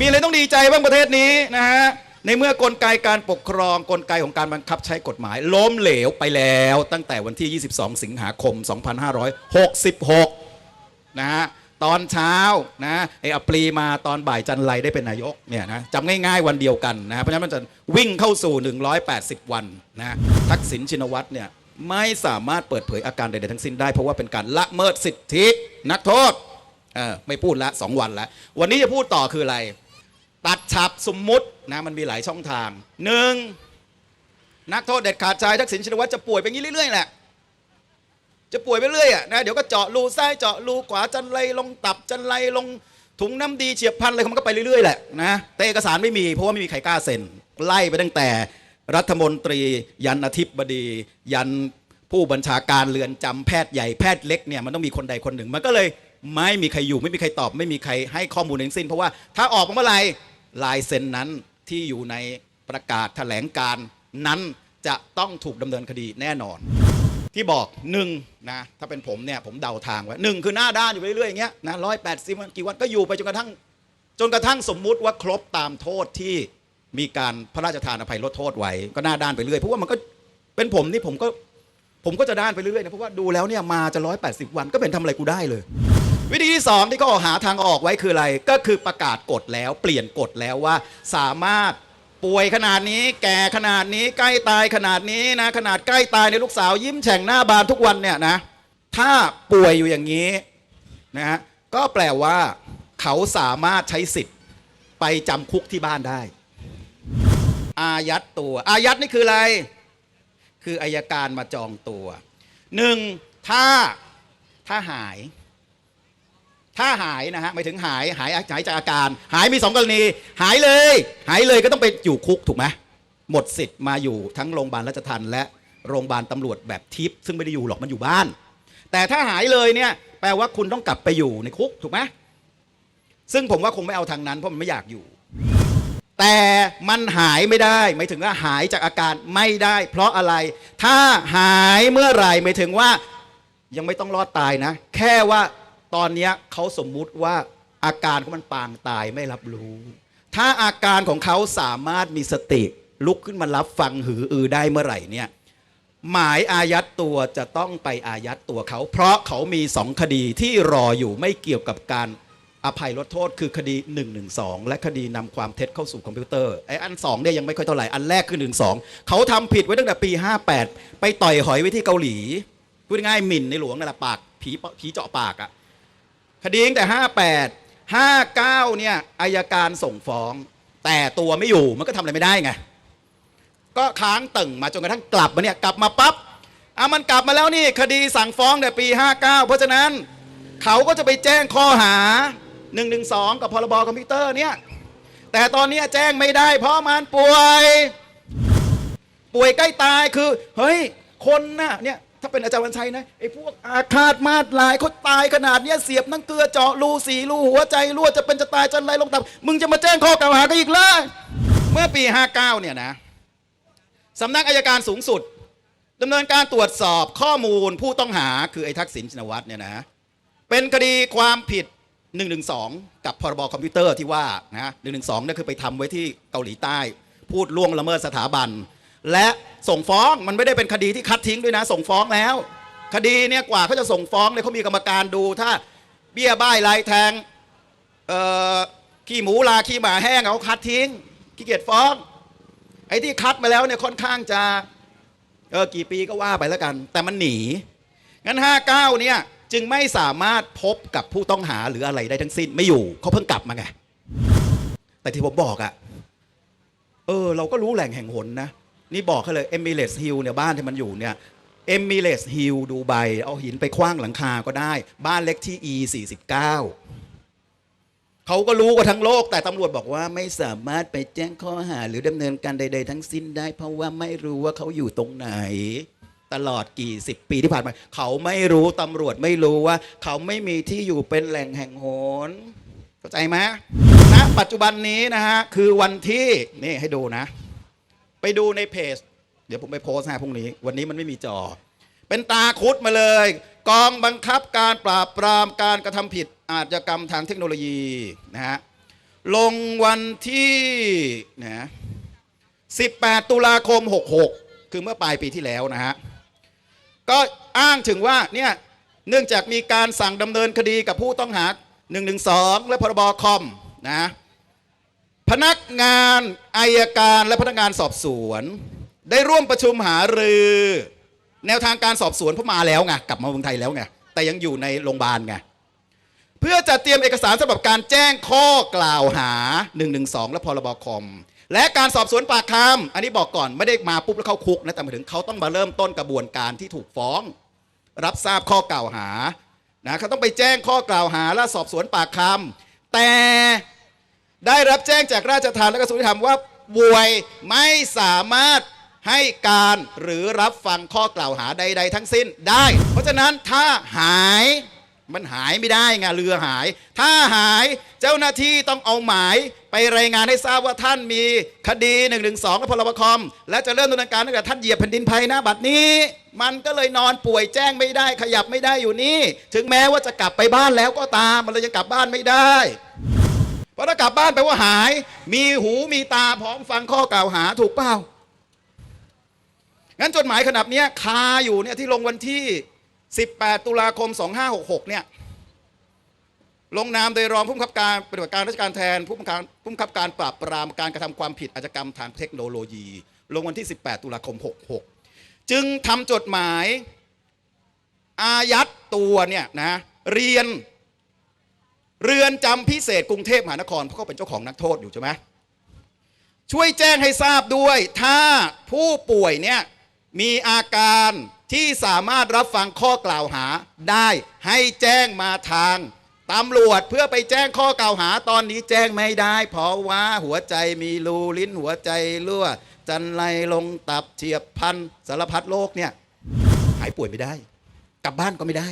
มีอะไรต้องดีใจบ้างประเทศนี้นะฮะในเมื่อกลไกการปกครองกลไกของการบังคับใช้กฎหมาย ล้มเหลวไปแล้ว ตั้งแต่วันที่ 22 สิงหาคม 2566 นะฮะตอนเช้านะไอ้อปรีมาตอนบ่ายจันไรได้เป็นนายกเนี่ยนะจำง่ายๆวันเดียวกันนะเพราะฉะนั้นมันจะวิ่งเข้าสู่ 180 วันนะทักษิณชินวัตรเนี่ยไม่สามารถเปิดเผยอาการใดๆทั้งสิ้นได้ เพราะว่าเป็นการละเมิดสิทธินักโทษเออไม่พูดละสองวันล้ววันนี้จะพูดต่อคืออะไร ตัดฉับสมมุตินะมันมีหลายช่องทางหนึ่งนักโทษเด็ดขาดชายทักษิณชินวัตรจะป่วยไปงี้เรื่อยๆแหละจะป่วยไปเรื่อยอะนะเดี๋ยวก็เจาะรูซ้ายเจาะรูขวาจันไรลงตับจันไรลงถุงน้ำดีเฉียบพันอะไรมันก็ไปเรื่อยๆแหละนะแต่เอกสารไม่มีเพราะว่าไม่มีใครกล้าเซ็นไล่ไปตั้งแต่รัฐมนตรี ยันอธิบดี ยันผู้บัญชาการเรือนจำแพทย์ใหญ่แพทย์เล็กเนี่ยมันต้องมีคนใดคนหนึ่งมันก็เลย ไม่มีใครอยู่ไม่มีใครตอบ ไม่มีใครให้ข้อมูลทั้งสิ้น เพราะว่าถ้าออกมาเมื่อไหร่ ลายเซ็นนั้นที่อยู่ในประกาศแถลงการนั้นจะต้องถูกดำเนินคดีแน่นอน ที่บอกหนึ่งนะถ้าเป็นผมเนี่ยผมเดาทางไว้หนึ่งคือหน้าด้านอยู่ไปเรื่อยๆอย่างเงี้ยนะร้อยแปดสิบกี่วันก็อยู่ไปจนกระทั่ง จนกระทั่งสมมุติว่าครบตามโทษที่มีการพระราชทานอภัยลดโทษไว้ก็หน้าด้านไปเรื่อยเพราะว่ามันก็เป็นผมนี่ผมก็ผมก็จะด้านไปเรื่อยๆนะเพราะว่าดูแล้วเนี่ยมาจะร้อยแปดสิบวันก็เป็นทำอะไรกูได้เลย วิธีที่สองที่เขาหาทางออกไว้คืออะไร ก็คือประกาศกฎแล้วเปลี่ยนกฎแล้วว่า สามารถป่วยขนาดนี้ แก่ขนาดนี้ใกล้ตายขนาดนี้นะขนาดใกล้ตายในลูกสาวยิ้มแฉ่งหน้าบานทุกวันเนี่ยนะถ้าป่วยอยู่อย่างนี้นะฮะก็แปลว่า เขาสามารถใช้สิทธิ์ไปจำคุกที่บ้านได้ อายัดตัว อายัดนี่คืออะไร คืออายการมาจองตัวหนึ่งถ้าถ้าหาย ถ้าหายนะฮะไม่ถึงหายหายหายจากอาการ หายมีสองกรณี หายเลย หายเลยก็ต้องไปอยู่คุกถูกไหมหมดสิทธิ์มาอยู่ทั้งโรงพยาบาลราชทันและโรงพยาบาลตำรวจแบบทิพย์ซึ่งไม่ได้อยู่หรอกมันอยู่บ้าน แต่ถ้าหายเลยเนี่ยแปลว่าคุณต้องกลับไปอยู่ในคุกถูกไหมซึ่งผมว่าคงไม่เอาทางนั้นเพราะมันไม่อยากอยู่ แต่มันหายไม่ได้หมายถึงว่าหายจากอาการไม่ได้ เพราะอะไร ถ้าหายเมื่อไหร่หมายถึงว่ายังไม่ต้องรอดตายนะ แค่ว่า ตอนนี้เขาสมมุติว่าอาการของมันปางตายไม่รับรู้ ถ้าอาการของเขาสามารถมีสติลุกขึ้นมารับฟังหืออือได้เมื่อไหร่เนี่ยหมายอายัดตัวจะต้องไปอายัดตัวเขา เพราะเขามีสองคดีที่รออยู่ไม่เกี่ยวกับการอภัยลดโทษคือคดี 112 และคดีนำความเท็จเข้าสู่คอมพิวเตอร์ไอ้อันสองเนี่ยยังไม่ค่อยเท่าไหร่ อันแรกคือ 1 2 เขาทำผิดไว้ตั้งแต่ปี 58 ไปต่อยหอยไว้ที่เกาหลีพูดง่ายหมิ่นในหลวงนั่นแหละปากผีผีเจาะปากอะ คดีตั้งแต่ 58 59เนี่ยอายการส่งฟ้อง แต่ตัวไม่อยู่มันก็ทำอะไรไม่ได้ไงก็ค้างตึงมาจนกระทั่งกลับมาเนี่ยกลับมาปั๊บอะมันกลับมาแล้วนี่คดีสั่งฟ้องแต่ปี 59 เพราะฉะนั้นเขาก็จะไปแจ้งข้อหา 112 กับพรบคอมพิวเตอร์เนี่ยแต่ตอนนี้แจ้งไม่ได้เพราะมันป่วย ป่วยใกล้ตายคือ เฮ้ย คนน่ะเนี่ย ถ้าเป็นอาจารย์วันชัยนะไอ้พวกอาฆาตมาดลายเขาตายขนาดเนี้ยเสียบน้ำเกลือเจาะรูสีรูหัวใจรั่วจะเป็นจะตายจะไรลงตับมึงจะมาแจ้งข้อกล่าวหากันอีกเลย เมื่อปี 59 เนี่ยนะสำนักอายการสูงสุดดำเนินการตรวจสอบข้อมูลผู้ต้องหาคือไอ้ทักษิณชินวัตรเนี่ยนะเป็นคดีความผิด 112 กับพรบคอมพิวเตอร์ที่ว่านะ112นี่ยคือไปทำไว้ที่เกาหลีใต้ พูดล่วงละเมิดสถาบัน และส่งฟ้องมันไม่ได้เป็นคดีที่คัดทิ้งด้วยนะ ส่งฟ้องแล้ว คดีเนี่ยกว่าเขาจะส่งฟ้องเนี่ยเขามีกรรมการดู ถ้าเบี้ยบ้ายลายแทงขี้หมูลาขี้หมาแห้งเขาคัดทิ้งขี้เกียจฟ้อง ไอ้ที่คัดมาแล้วเนี่ยค่อนข้างจะเออกี่ปีก็ว่าไปแล้วกัน แต่มันหนีงั้น 59เนี่ยจึงไม่สามารถพบกับผู้ต้องหาหรืออะไรได้ทั้งสิ้นไม่อยู่เขาเพิ่งกลับมาไงแต่ที่ผมบอกอะเออเราก็รู้แหล่งแห่งหนนะ นี่บอกเขาเลยเอมิเลสฮิลเนี่ยบ้านที่มันอยู่เนี่ยเอมิเลสฮิลดูไบเอาหินไปคว้างหลังคาก็ได้ บ้านเล็กที่ E 49เขาก็รู้กันทั้งโลก แต่ตำรวจบอกว่าไม่สามารถไปแจ้งข้อหา หรือดำเนินการใด ๆ ทั้งสิ้นได้ เพราะว่าไม่รู้ว่าเขาอยู่ตรงไหน ตลอดกี่สิบปีที่ผ่านมา เขาไม่รู้ตำรวจไม่รู้ว่า เขาไม่มีที่อยู่เป็นแหล่งแห่งโหนเข้าใจไหมณปัจจุบันนี้นะฮะคือวันที่นี่ให้ดูนะ ไปดูในเพจ เดี๋ยวผมไปโพสต์ให้พรุ่งนี้ วันนี้มันไม่มีจอ เป็นตาคุดมาเลย กองบังคับการปราบปรามการกระทำผิดอาชญากรรมทางเทคโนโลยีนะฮะลงวันที่นะ18 ตุลาคม 66 คือเมื่อปลายปีที่แล้วนะฮะ ก็อ้างถึงว่าเนี่ยเนื่องจากมีการสั่งดำเนินคดีกับผู้ต้องหา 112 และพรบคอมนะ พนักงานอายการและพนักงานสอบสวน ได้ร่วมประชุมหารือ แนวทางการสอบสวนเพราะมาแล้วไงกลับมาเมืองไทยแล้วไงแต่ยังอยู่ในโรงพยาบาลไงเพื่อจัดเตรียมเอกสารสำหรับการแจ้งข้อกล่าวหา 112 และพรบคอม และการสอบสวนปากคำอันนี้บอกก่อนไม่ได้มาปุ๊บแล้วเข้าคุกนะแต่หมายถึงเขาต้องมาเริ่มต้นกระบวนการที่ถูกฟ้อง รับทราบข้อกล่าวหานะเขาต้องไปแจ้งข้อกล่าวหาและสอบสวนปากคำแต่ ได้รับแจ้งจากราชทานและกระทรวงยุติธรรมว่าบวยไม่สามารถให้การหรือรับฟังข้อกล่าวหาใด ๆ ทั้งสิ้นได้ เพราะฉะนั้นถ้าหายมันหายไม่ได้ไงเรือหาย ถ้าหายเจ้าหน้าที่ต้องเอาหมายไปรายงานให้ทราบว่าท่านมีคดี1นึและพรบคอม และจะเริ่มดำเนินการตั้งแต่ท่านเหยียบแผ่นดินไทยนะบัดนี้ มันก็เลยนอนป่วยแจ้งไม่ได้ ขยับไม่ได้อยู่นี่ ถึงแม้ว่าจะกลับไปบ้านแล้วก็ตามมันเลยยังกลับบ้านไม่ได้ พราะถ้ากลับบ้านไปลว่าหาย มีหูมีตาพร้อมฟังข้อกล่าวหาถูกเปล่างั้นจดหมายขนาดนี้คาอยู่เนี่ยที่ลงวันที่ 18 ตุลาคม 2566 เนี่ยลงนามโดยรองผู้บังคับการปฏิบัติการราชการแทนผู้บังคับผู้บังคับการปราบปรามการกระทำความผิดอาชญากรรมทางเทคโนโลยี ลงวันที่ 18 ตุลาคม 66 จึงทำจดหมายอายัดตัวเนี่ยนะเรียน เรือนจำพิเศษกรุงเทพมหานครเพราะเขาเป็นเจ้าของนักโทษอยู่ใช่ไหมช่วยแจ้งให้ทราบด้วย ถ้าผู้ป่วยเนี่ยมีอาการที่สามารถรับฟังข้อกล่าวหาได้ให้แจ้งมาทางตำรวจเพื่อไปแจ้งข้อกล่าวหาตอนนี้แจ้งไม่ได้ เพราะว่าหัวใจมีรูลิ้นหัวใจรั่ว จันไรลงตับเฉียบพันสารพัดโรคเนี่ยหายป่วยไม่ได้ กลับบ้านก็ไม่ได้